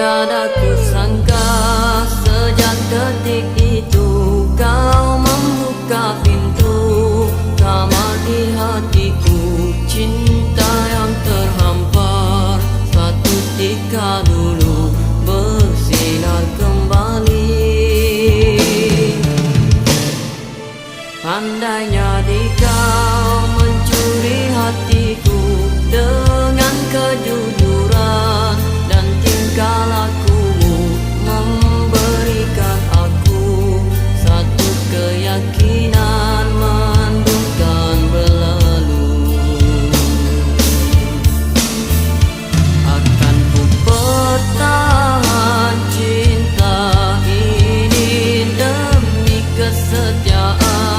tiada ku sangka sejak detik itu kau membuka pintu. Kamar di hatiku cinta yang terhampar. Satu tika dulu bersinar kembali. Pandainya dikau uh, uh.